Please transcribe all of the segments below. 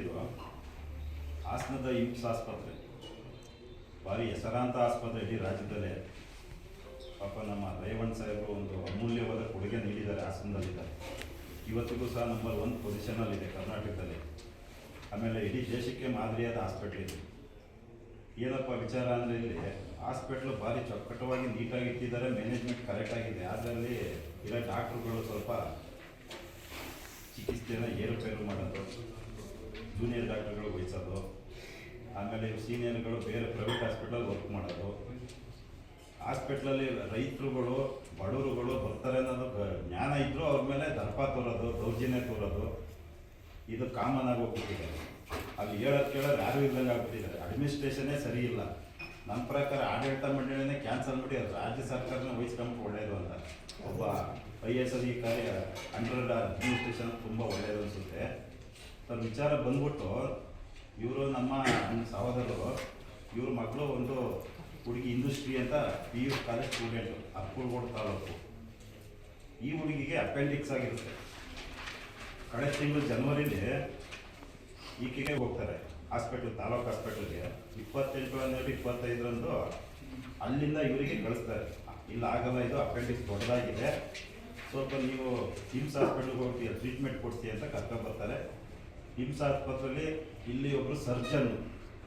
ಇದು ಹಾಸನದ ಇಮ್ಸ್ ಆಸ್ಪತ್ರೆ. ಭಾರಿ ಹೆಸರಾಂತ ಆಸ್ಪತ್ರೆ ಇಡೀ ರಾಜ್ಯದಲ್ಲೇ. ಪಾಪ ನಮ್ಮ ರೇವಣ್ ಸಾಹೇಬರು ಒಂದು ಅಮೂಲ್ಯವಾದ ಕೊಡುಗೆ ನೀಡಿದ್ದಾರೆ ಹಾಸನದಲ್ಲಿದ್ದಾರೆ. ಇವತ್ತಿಗೂ ಸಹ ನಂಬರ್ ಒನ್ ಪೊಸಿಷನಲ್ಲಿದೆ ಕರ್ನಾಟಕದಲ್ಲಿ. ಆಮೇಲೆ ಇಡೀ ದೇಶಕ್ಕೆ ಮಾದರಿಯಾದ ಹಾಸ್ಪಿಟ್ಲ್ ಇದೆ. ಏನಪ್ಪ ವಿಚಾರ ಅಂದರೆ ಇಲ್ಲಿ ಹಾಸ್ಪಿಟ್ಲು ಭಾರಿ ಚೊಕ್ಕಟವಾಗಿ ನೀಟಾಗಿ ಇಟ್ಟಿದ್ದಾರೆ ಮ್ಯಾನೇಜ್ಮೆಂಟ್ ಕರೆಕ್ಟಾಗಿದೆ ಅದರಲ್ಲಿ ಇರೋ ಡಾಕ್ಟ್ರುಗಳು ಸ್ವಲ್ಪ ಚಿಕಿತ್ಸೆನ ಏರುಪೇರು ಮಾಡೋದು. ಜೂನಿಯರ್ ಡಾಕ್ಟರ್ಗಳು ವಹಿಸೋದು ಆಮೇಲೆ ಸೀನಿಯರ್ಗಳು ಬೇರೆ ಪ್ರೈವೇಟ್ ಹಾಸ್ಪಿಟ್ಲಲ್ಲಿ ವರ್ಕ್ ಮಾಡೋದು. ಹಾಸ್ಪಿಟ್ಲಲ್ಲಿ ರೈತರುಗಳು, ಬಡವರುಗಳು ಬರ್ತಾರೆ ಅನ್ನೋದು ಜ್ಞಾನ ಇದ್ದರೂ ಅವ್ರ ಮೇಲೆ ದರ್ಪ ತೋರೋದು, ದೌರ್ಜನ್ಯ ತೋರೋದು. ಇದು ಕಾಮನ್ ಆಗಿ ಹೋಗ್ಬಿಟ್ಟಿದೆ. ಅಲ್ಲಿ ಹೇಳೋದು ಕೇಳೋದು ಯಾರು ಇಲ್ದಂಗೆ ಆಗ್ಬಿಟ್ಟಿದ್ದಾರೆ. ಅಡ್ಮಿನಿಸ್ಟ್ರೇಷನ್ನೇ ಸರಿ ಇಲ್ಲ. ನನ್ನ ಪ್ರಕಾರ ಆಡಳಿತ ಮಂಡಳಿನೇ ಕ್ಯಾನ್ಸಲ್ ಮಾಡಿ ರಾಜ್ಯ ಸರ್ಕಾರನ ವಹಿಸ್ಕೊಂಡು ಒಳ್ಳೆಯದು ಅಂತ. ಒಬ್ಬ ಐ ಎಸ್ ಅಧಿಕಾರಿ ಅಂಡರ್ ಅಡ್ಮಿನಿಸ್ಟ್ರೇಷನ್ ತುಂಬ ಒಳ್ಳೆಯದು ಅನಿಸುತ್ತೆ. ಸರ್ ವಿಚಾರ ಬಂದ್ಬಿಟ್ಟು ಇವರು ನಮ್ಮ ಸಹೋದರರು, ಇವ್ರ ಮಕ್ಕಳು ಒಂದು ಹುಡುಗಿ ಇಂಡಸ್ಟ್ರಿ ಅಂತ ಪಿ ಯು ಕಾಲೇಜ್ ಸ್ಟೂಡೆಂಟು ಅಪ್ಪುಗೋಡು ತಾಲೂಕು. ಈ ಹುಡುಗಿಗೆ ಅಪೆಂಡಿಕ್ಸ್ ಆಗಿರುತ್ತೆ. ಕಳೆದ ತಿಂಗಳು ಜನವರಿಲಿ ಈಕೆಗೆ ಹೋಗ್ತಾರೆ, ಹಾಸ್ಪಿಟ್ಲ್, ತಾಲೂಕು ಹಾಸ್ಪಿಟಲ್ಗೆ. ಇಪ್ಪತ್ತೆಂಟು ಹನ್ನೆರಡು ಇಪ್ಪತ್ತೈದರಂದು ಅಲ್ಲಿಂದ ಇವರಿಗೆ ಕಳಿಸ್ತಾರೆ. ಇಲ್ಲ, ಆಗಲ್ಲ, ಇದು ಅಪೆಂಡಿಕ್ಸ್ ದೊಡ್ಡದಾಗಿದೆ. ಸ್ವಲ್ಪ ನೀವು ಜಿಮ್ಸ್ ಹಾಸ್ಪಿಟ್ಲ್ಗೆ ಹೋಗ್ತೀಯ, ಟ್ರೀಟ್ಮೆಂಟ್ ಕೊಡ್ತೀಯ ಅಂತ ಕರ್ಕೊಂಡು ಬರ್ತಾರೆ ಹಿಮ್ಸ್ ಆಸ್ಪತ್ರೆಯಲ್ಲಿ ಇಲ್ಲಿ ಒಬ್ಬರು ಸರ್ಜನ್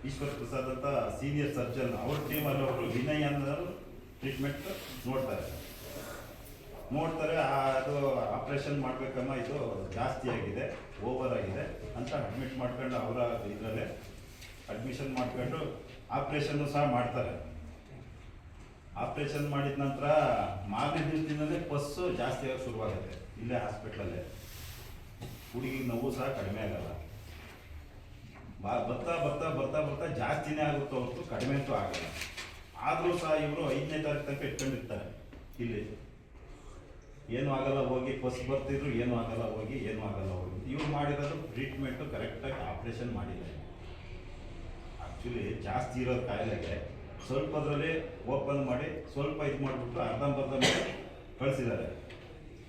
ಈಶ್ವರ್ ಪ್ರಸಾದ್ ಅಂತ ಸೀನಿಯರ್ ಸರ್ಜನ್ ಅವ್ರ ಟೀಮಲ್ಲಿ ಒಬ್ಬರು ವಿನಯ್ ಅನ್ನೋರು ಟ್ರೀಟ್ಮೆಂಟ್ ನೋಡ್ತಾರೆ. ನೋಡ್ತಾರೆ ಅದು ಆಪ್ರೇಷನ್ ಮಾಡ್ಬೇಕಮ್ಮ, ಇದು ಜಾಸ್ತಿ ಆಗಿದೆ ಓವರ್ ಆಗಿದೆ ಅಂತ ಅಡ್ಮಿಟ್ ಮಾಡ್ಕೊಂಡು ಅವರ ಇದರಲ್ಲೇ ಅಡ್ಮಿಷನ್ ಮಾಡ್ಕೊಂಡು ಆಪ್ರೇಷನ್ನು ಸಹ ಮಾಡ್ತಾರೆ. ಆಪ್ರೇಷನ್ ಮಾಡಿದ ನಂತರ ಮಾರನೇ ದಿನದಿಂದಲೇ ಪಸ್ಸು ಜಾಸ್ತಿ ಆಗಿ ಶುರುವಾಗುತ್ತೆ, ಇಲ್ಲೇ ಹಾಸ್ಪಿಟ್ಲಲ್ಲೇ ಹುಡುಗಿಗೆ ನೋವು ಸಹ ಕಡಿಮೆ ಆಗಲ್ಲ. ಬರ್ತಾ ಬರ್ತಾ ಬರ್ತಾ ಬರ್ತಾ ಜಾಸ್ತಿನೇ ಆಗುತ್ತೆ ಹೊರತು ಕಡಿಮೆ ಅಂತೂ ಆಗಲ್ಲ. ಆದರೂ ಸಹ ಇವರು ಐದನೇ ತಾರೀಕು ತನಕ ಇಟ್ಕೊಂಡಿರ್ತಾರೆ ಇಲ್ಲಿ. ಏನೂ ಆಗಲ್ಲ ಹೋಗಿ ಫಸ್ಟ್ ಬರ್ತಿದ್ರು ಏನೂ ಆಗಲ್ಲ ಹೋಗಿ, ಏನೂ ಆಗಲ್ಲ ಹೋಗಿ. ಇವ್ರು ಮಾಡಿರೋದು ಟ್ರೀಟ್ಮೆಂಟು ಕರೆಕ್ಟಾಗಿ ಆಪ್ರೇಷನ್ ಮಾಡಿಲ್ಲ. ಆ್ಯಕ್ಚುಲಿ ಜಾಸ್ತಿ ಇರೋದು ಕಾಯಿಲೆಗೆ ಸ್ವಲ್ಪದ್ರಲ್ಲಿ ಓಪನ್ ಮಾಡಿ, ಸ್ವಲ್ಪ ಇದು ಮಾಡಿಬಿಟ್ಟು ಅರ್ಧಂಬರ್ಧ ಮಾಡಿ ಕಳಿಸಿದ್ದಾರೆ.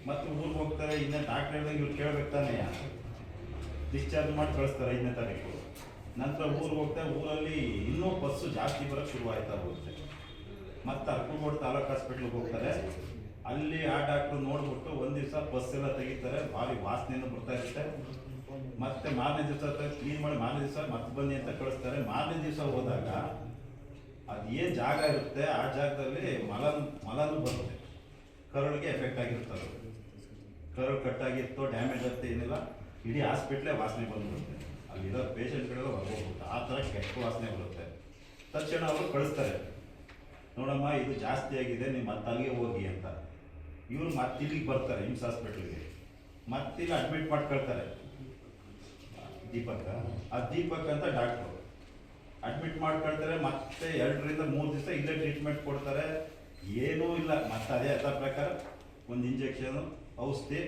ಮತ್ತು ಊರಿಗೆ ಹೋಗ್ತಾರೆ, ಇನ್ನೇ ಡಾಕ್ಟ್ರ್ ಹೇಳಿದಂಗೆ ಇವ್ರು ಕೇಳ್ಬೇಕು ತಾನೇ. ಡಿಸ್ಚಾರ್ಜ್ ಮಾಡಿ ಕಳಿಸ್ತಾರೆ ಐದನೇ ತಾರೀಕು. ನಂತರ ಊರಿಗೆ ಹೋಗ್ತಾರೆ ಊರಲ್ಲಿ ಇನ್ನೂ ಬಸ್ಸು ಜಾಸ್ತಿ ಬರೋಕ್ಕೆ ಶುರು ಆಯ್ತಾ ಹೋಗುತ್ತೆ ಮತ್ತೆ ಅರ್ಕುಗೋಡ್ ತಾಲೂಕು ಹಾಸ್ಪಿಟ್ಲಿಗೆ ಹೋಗ್ತಾರೆ. ಅಲ್ಲಿ ಆ ಡಾಕ್ಟ್ರು ನೋಡ್ಬಿಟ್ಟು ಒಂದು ದಿವಸ ಬಸ್ ಎಲ್ಲ ತೆಗಿತಾರೆ, ಭಾರಿ ವಾಸನೆಯನ್ನು ಬರ್ತಾ ಇರುತ್ತೆ. ಮತ್ತೆ ಮಾರನೇ ದಿವಸ ಕ್ಲೀನ್ ಮಾಡಿ ಮಾರನೇ ದಿವಸ ಮತ್ತೆ ಬನ್ನಿ ಅಂತ ಕಳಿಸ್ತಾರೆ. ಮಾರನೇ ದಿವಸ ಹೋದಾಗ ಅದು ಏನು ಜಾಗ ಇರುತ್ತೆ, ಆ ಜಾಗದಲ್ಲಿ ಮಲ ಮಲನು ಬರುತ್ತೆ. ಕರುಳಿಗೆ ಎಫೆಕ್ಟ್ ಆಗಿರ್ತದೆ ಕರುಳು ಕಟ್ಟಾಗಿತ್ತು ಡ್ಯಾಮೇಜ್ ಆಗುತ್ತೆ, ಏನಿಲ್ಲ. ಇಡೀ ಹಾಸ್ಪಿಟ್ಲೇ ವಾಸನೆ ಬಂದ್ಬಿಡುತ್ತೆ. ಅಲ್ಲಿರೋ ಪೇಷಂಟ್ಗಳೆಲ್ಲ ಹೊರಗೋಗ್ಬಿಟ್ಟು ಆ ಥರ ಕೆಟ್ಟ ವಾಸನೆ ಬರುತ್ತೆ. ತಕ್ಷಣ ಅವರು ಕಳಿಸ್ತಾರೆ. ನೋಡಮ್ಮ, ಇದು ಜಾಸ್ತಿ ಆಗಿದೆ ನೀವು ಮತ್ತೆ ಅಲ್ಲಿಗೆ ಹೋಗಿ ಅಂತ. ಇವರು ಮತ್ತೆ ಇಲ್ಲಿಗೆ ಬರ್ತಾರೆ ಹಿಮ್ಸ್ ಹಾಸ್ಪಿಟ್ಲಿಗೆ ಮತ್ತೆ ಇಲ್ಲಿ ಅಡ್ಮಿಟ್ ಮಾಡ್ಕೊಳ್ತಾರೆ. ದೀಪಕ್, ಆ ದೀಪಕ್ ಅಂತ ಡಾಕ್ಟ್ರು ಅಡ್ಮಿಟ್ ಮಾಡ್ಕೊಳ್ತಾರೆ, ಮತ್ತೆ ಎರಡರಿಂದ ಮೂರು ದಿವಸ ಇಲ್ಲೇ ಟ್ರೀಟ್ಮೆಂಟ್ ಕೊಡ್ತಾರೆ. ಏನೂ ಇಲ್ಲ, ಮತ್ತೆ ಅದೇ ಅದ ಪ್ರಕಾರ ಒಂದು ಇಂಜೆಕ್ಷನು ಔಷಧಿ,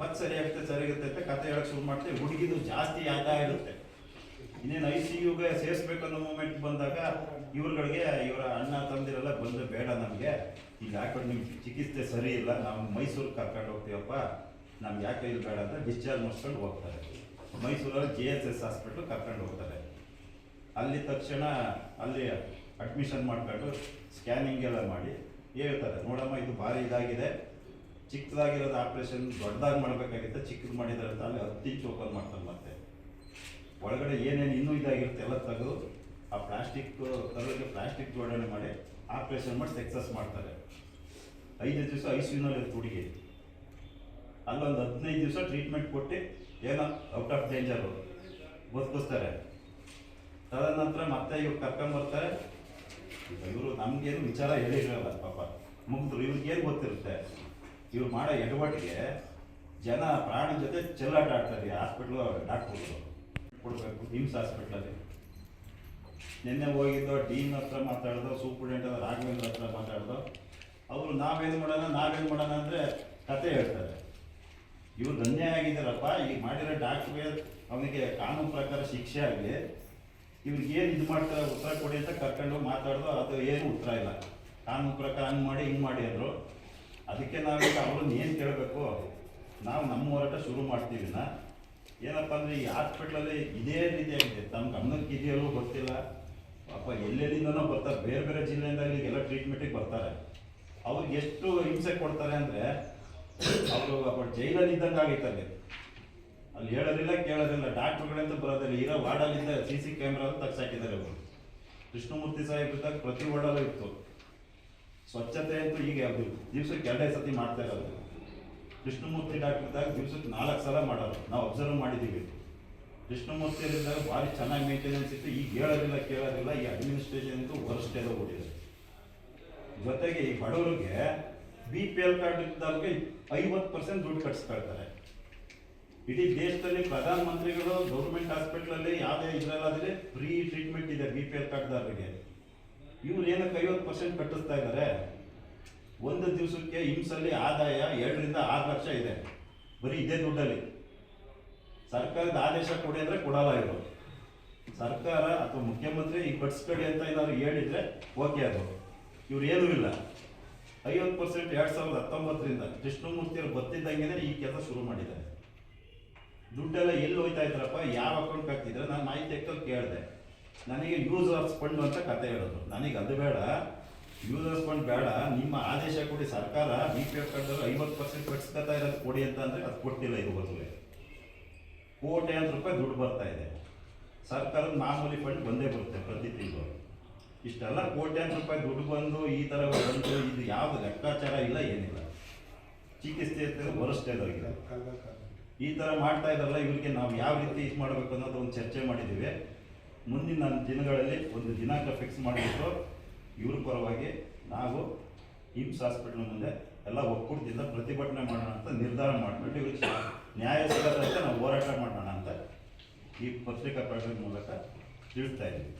ಮತ್ತೆ ಸರಿ ಆಗುತ್ತೆ ಸರಿ ಆಗುತ್ತೆ ಅಂತ ಕತೆ ಹೇಳಕ್ಕೆ ಶುರು ಮಾಡ್ತೀವಿ. ಹುಡುಗಿದು ಜಾಸ್ತಿ ಆದಾಯ ಇರುತ್ತೆ. ಇನ್ನೇನು ಐ ಸಿ ಯುಗೆ ಸೇರಿಸ್ಬೇಕು ಅನ್ನೋ ಮೂಮೆಂಟ್ ಬಂದಾಗ ಇವ್ರುಗಳಿಗೆ, ಇವರ ಅಣ್ಣ, ತಂದಿರೆಲ್ಲ ಬಂದು ಬೇಡ ನಮಗೆ. ಈಗ ಹಾಕೊಂಡು ನಿಮ್ಗೆ ಚಿಕಿತ್ಸೆ ಸರಿ ಇಲ್ಲ, ನಾವು ಮೈಸೂರಿಗೆ ಕರ್ಕೊಂಡು ಹೋಗ್ತೀವಪ್ಪ. ನಮ್ಗೆ ಯಾಕೆ ಇಲ್ಲಿ ಬೇಡ ಅಂತ ಡಿಸ್ಚಾರ್ಜ್ ಮಾಡಿಸ್ಕೊಂಡು ಹೋಗ್ತಾರೆ. ಮೈಸೂರಲ್ಲಿ ಜಿ ಎಸ್ ಎಸ್ ಹಾಸ್ಪಿಟ್ಲ್ ಕರ್ಕೊಂಡು ಹೋಗ್ತಾರೆ. ಅಲ್ಲಿ ತಕ್ಷಣ ಅಲ್ಲಿ ಅಡ್ಮಿಷನ್ ಮಾಡಿಕೊಂಡು ಸ್ಕ್ಯಾನಿಂಗ್ ಎಲ್ಲ ಮಾಡಿ ಹೇಳ್ತಾರೆ, ನೋಡಮ್ಮ ಇದು ಭಾರಿ ಇದಾಗಿದೆ, ಚಿಕ್ಕದಾಗಿರೋದು ಆಪ್ರೇಷನ್ ದೊಡ್ಡದಾಗಿ ಮಾಡಬೇಕಾಗಿತ್ತು, ಚಿಕ್ಕದು ಮಾಡಿದ್ದಾರೆ ಅಂತ ಅಲ್ಲಿ ಹತ್ತು ಓಪನ್ ಮಾಡ್ತಾರೆ ಮತ್ತೆ. ಒಳಗಡೆ ಏನೇನು ಇನ್ನೂ ಇದಾಗಿರುತ್ತೆ ಎಲ್ಲ ತೆಗೆದು ಆ ಪ್ಲಾಸ್ಟಿಕ್ ಕರುಳಿಗೆ ಪ್ಲಾಸ್ಟಿಕ್ ಜೋಡಣೆ ಮಾಡಿ ಆಪ್ರೇಷನ್ ಮಾಡಿ ಸಕ್ಸಸ್ ಮಾಡ್ತಾರೆ. ಐದು ದಿವಸ ಐ ಯುನಲ್ಲಿ ಹುಡುಗಿ. ಅಲ್ಲೊಂದು ಹದಿನೈದು ದಿವಸ ಟ್ರೀಟ್ಮೆಂಟ್ ಕೊಟ್ಟು ಏನೋ ಔಟ್ ಆಫ್ ಡೇಂಜರು ಬದುಕಿಸ್ತಾರೆ ತದನಂತರ ಮತ್ತೆ ಇವ್ರು ಕರ್ಕೊಂಬರ್ತಾರೆ ಇವರು ನಮಗೇನು ವಿಚಾರ ಹೇಳಿರಲ್ಲ ಪಾಪ. ಮುಗಿದ್ರು ಇವ್ರಿಗೇನು ಗೊತ್ತಿರುತ್ತೆ? ಇವ್ರು ಮಾಡೋ ಎಡವಟ್ಟಿಗೆ ಜನ ಪ್ರಾಣ ಜೊತೆ ಚೆಲ್ಲಾಟ ಆಡ್ತಾರೆ. ಹಾಸ್ಪಿಟ್ಲು ಡಾಕ್ಟ್ರು ಕೊಡಬೇಕು ಹಿಮ್ಸ್ ಹಾಸ್ಪಿಟ್ಲಲ್ಲಿ ನಿನ್ನೆ ಹೋಗಿದ್ದೋ ಡೀನ್ ಹತ್ರ ಮಾತಾಡ್ದೋ ಸೂಪರ್ಡೆಂಟ್ ರಾಘವೇಂದ್ರ ಹತ್ರ ಮಾತಾಡ್ದೋ, ಅವರು ನಾವೇನು ಮಾಡೋಣ ನಾವೇನು ಮಾಡೋಣ ಅಂದರೆ ಕತೆ ಹೇಳ್ತಾರೆ. ಇವ್ರು ಧನ್ಯ ಆಗಿದ್ದಾರಪ್ಪ. ಈಗ ಮಾಡಿರೋ ಡಾಕ್ಟ್ರಿಗೆ ಅವನಿಗೆ ಕಾನೂನು ಪ್ರಕಾರ ಶಿಕ್ಷೆ ಆಗಲಿ ಇವ್ರಿಗೆ ಏನು ಇದು ಮಾಡ್ತಾರೆ ಉತ್ತರ ಕೊಡಿ ಅಂತ ಕರ್ಕೊಂಡು ಮಾತಾಡ್ದು, ಅದು ಏನು ಉತ್ತರ ಇಲ್ಲ. ಕಾನೂನು ಪ್ರಕಾರ ಹಂಗೆ ಮಾಡಿ, ಹಿಂಗೆ ಮಾಡಿ ಅಂದರು. ಅದಕ್ಕೆ ನಾವು ಅವ್ರನ್ನ ಏನು ಕೇಳಬೇಕು? ನಾವು ನಮ್ಮ ಹೋರಾಟ ಶುರು ಮಾಡ್ತೀವಿ ನಾ. ಏನಪ್ಪ ಅಂದರೆ ಈ ಹಾಸ್ಪಿಟ್ಲಲ್ಲಿ ಇದೇ ಆಗಿದೆ. ತಮ್ಮ ಗಮನಕ್ಕೆ ಇದೆಯಲ್ಲೂ ಗೊತ್ತಿಲ್ಲ. ಪಾಪ ಎಲ್ಲೆಲ್ಲಿಂದನೋ ಬರ್ತಾರೆ. ಬೇರೆ ಬೇರೆ ಜಿಲ್ಲೆಯಿಂದ ಇಲ್ಲಿಗೆಲ್ಲ ಟ್ರೀಟ್ಮೆಂಟಿಗೆ ಬರ್ತಾರೆ. ಅವ್ರಿಗೆ ಎಷ್ಟು ಹಿಂಸೆ ಕೊಡ್ತಾರೆ ಅಂದರೆ, ಅವರು ಜೈಲಲ್ಲಿ ಇದ್ದಂಗೆ ಆಗೈತೆ ಅಲ್ಲಿ ಹೇಳೋದಿಲ್ಲ, ಕೇಳೋದಿಲ್ಲ. ಡಾಕ್ಟ್ರುಗಳಂತ ಬರೋದಿಲ್ಲ. ಇರೋ ವಾರ್ಡಲ್ಲಿದ್ದ ಸಿ ಸಿ ಕ್ಯಾಮ್ರಾ ತಗ್ಸಾಕಿದ್ದಾರೆ ಅವರು. ಕೃಷ್ಣಮೂರ್ತಿ ಸಾಹೇಬ್ರಿದ್ದಾಗ ಪ್ರತಿ ವಾರ್ಡಲ್ಲೂ ಇತ್ತು. ಸ್ವಚ್ಛತೆ ಅಂತೂ ಈಗ ಯಾವುದು ದಿವ್ಸಕ್ಕೆ ಎರಡೇ ಸತಿ ಮಾಡ್ತಾ ಇರೋದು. ಕೃಷ್ಣಮೂರ್ತಿ ಡಾಕ್ಟರ್ದಾಗ ದಿವ್ಸಕ್ಕೆ ನಾಲ್ಕು ಸಲ ಮಾಡೋದು ನಾವು ಅಬ್ಸರ್ವ್ ಮಾಡಿದ್ದೀವಿ. ಕೃಷ್ಣಮೂರ್ತಿಯಲ್ಲಿದ್ದಾಗ ಭಾರಿ ಚೆನ್ನಾಗಿ ಮೇಂಟೆನೆನ್ಸ್ ಇತ್ತು. ಈಗ ಹೇಳೋದಿಲ್ಲ, ಕೇಳೋದಿಲ್ಲ. ಈ ಅಡ್ಮಿನಿಸ್ಟ್ರೇಷನ್ ಅಂತೂ ವರ್ಸ್ಟ್ ಎಲ್ಲ ಓಡಿದೆ ಜೊತೆಗೆ ಈ ಬಡವರಿಗೆ ಬಿ ಪಿ ಎಲ್ ಕಾರ್ಡ್ ಇದ್ದವ್ರಿಗೆ ಐವತ್ತು ಪರ್ಸೆಂಟ್ ದುಡ್ಡು ಕಟ್ಸ್ಕೊಳ್ತಾರೆ ಇಡೀ ದೇಶದಲ್ಲಿ ಪ್ರಧಾನಮಂತ್ರಿಗಳು ಗೌರ್ಮೆಂಟ್ ಹಾಸ್ಪಿಟ್ಲಲ್ಲಿ ಯಾವುದೇ ಇದರಲ್ಲಾದರೆ ಫ್ರೀ ಟ್ರೀಟ್ಮೆಂಟ್ ಇದೆ ಬಿ ಪಿ ಎಲ್ ಕಾರ್ಡ್ದಾರರಿಗೆ ಇವ್ರು ಏನಕ್ಕೆ ಐವತ್ತು ಪರ್ಸೆಂಟ್ ಕಟ್ಟಿಸ್ತಾ ಇದ್ದಾರೆ ಒಂದು ದಿವಸಕ್ಕೆ ಇಮ್ಸಲ್ಲಿ ಆದಾಯ ಎರಡರಿಂದ ಆರು ಲಕ್ಷ ಇದೆ. ಬರೀ ಇದೇ ದುಡ್ಡಲ್ಲಿ. ಸರ್ಕಾರದ ಆದೇಶ ಕೊಡಿ ಅಂದರೆ ಕೊಡಲ್ಲ ಇವರು. ಸರ್ಕಾರ ಅಥವಾ ಮುಖ್ಯಮಂತ್ರಿ ಈಗ ಕಟ್ಸ್ಕೊಡಿ ಅಂತ ಏನಾದ್ರು ಹೇಳಿದ್ರೆ ಓಕೆ ಅದು. ಇವ್ರು ಏನೂ ಇಲ್ಲ. ಐವತ್ತು ಪರ್ಸೆಂಟ್ ಎರಡು ಸಾವಿರದ ಹತ್ತೊಂಬತ್ತರಿಂದ. ಕೃಷ್ಣಮೂರ್ತಿಯವರು ಬರ್ತಿದ್ದಂಗೆ ಈ ಕೆಲಸ ಶುರು ಮಾಡಿದ್ದಾರೆ. ದುಡ್ಡೆಲ್ಲ ಎಲ್ಲಿ ಹೋಯ್ತಾ ಇದ್ರಪ್ಪ ಯಾವ ಅಕೌಂಟ್ ಹಾಕ್ತಿದ್ರೆ ನಾನು ಮಾಹಿತಿ ಎಕ್ಕಲ್ಲಿ ಕೇಳಿದೆ. ನನಗೆ ಯೂಸರ್ಸ್ ಫಂಡ್ ಅಂತ ಕತೆ ಹೇಳೋದು. ನನಗೆ ಅದು ಬೇಡ. ಯೂಸರ್ಸ್ ಫಂಡ್ ಬೇಡ. ನಿಮ್ಮ ಆದೇಶ ಕೊಡಿ ಸರ್ಕಾರ. ಬಿ ಪಿ ಎಫ್ ಕಾರ್ಡಲ್ಲಿ ಐವತ್ತು ಪರ್ಸೆಂಟ್ ಕಟ್ಸ್ಕೊತಾ ಇರೋದು ಕೊಡಿ ಅಂತ ಅಂದರೆ ಅದು ಕೊಟ್ಟಿಲ್ಲ ಇದುವರೆಗೂ ಕೋಟ್ಯಾಂತರ ರೂಪಾಯಿ ದುಡ್ಡು ಬರ್ತಾ ಇದೆ. ಸರ್ಕಾರದ ಮಾಮೂಲಿ ಫಂಡ್ ಬಂದೇ ಬರುತ್ತೆ ಪ್ರತಿ ತಿಂಗಳು. ಇಷ್ಟೆಲ್ಲ ಕೋಟ್ಯಾಂತರ ರೂಪಾಯಿ ದುಡ್ಡು ಬಂದು ಈ ಥರ ಬಂದು ಇದು ಯಾವುದು ಲೆಕ್ಕಾಚಾರ ಇಲ್ಲ, ಏನಿಲ್ಲ. ಚಿಕಿತ್ಸೆ ವರಷ್ಟೇ ಇದೆ ಈ ಥರ ಮಾಡ್ತಾ ಇದ್ದಾರಲ್ಲ, ಇವರಿಗೆ ನಾವು ಯಾವ ರೀತಿ ಇದು ಮಾಡಬೇಕು ಅನ್ನೋದು ಒಂದು ಚರ್ಚೆ ಮಾಡಿದ್ದೀವಿ. ಮುಂದಿನ ದಿನಗಳಲ್ಲಿ ಒಂದು ದಿನಾಂಕ ಫಿಕ್ಸ್ ಮಾಡಿಬಿಟ್ಟು ಇವ್ರ ಪರವಾಗಿ ನಾವು ಹಿಮ್ಸ್ ಹಾಸ್ಪಿಟ್ಲ್ ಮುಂದೆ ಎಲ್ಲ ಒಕ್ಕೂಟದಿಂದ ಪ್ರತಿಭಟನೆ ಮಾಡೋಣ ಅಂತ ನಿರ್ಧಾರ ಮಾಡಿಬಿಟ್ಟು ಇವ್ರಿಗೆ ನ್ಯಾಯ ನಾವು ಹೋರಾಟ ಮಾಡೋಣ ಅಂತ ಈ ಪತ್ರಿಕಾ ಪ್ರಕಟಣೆ ಮೂಲಕ ತಿಳಿಸ್ತಾ ಇದ್ದೀವಿ.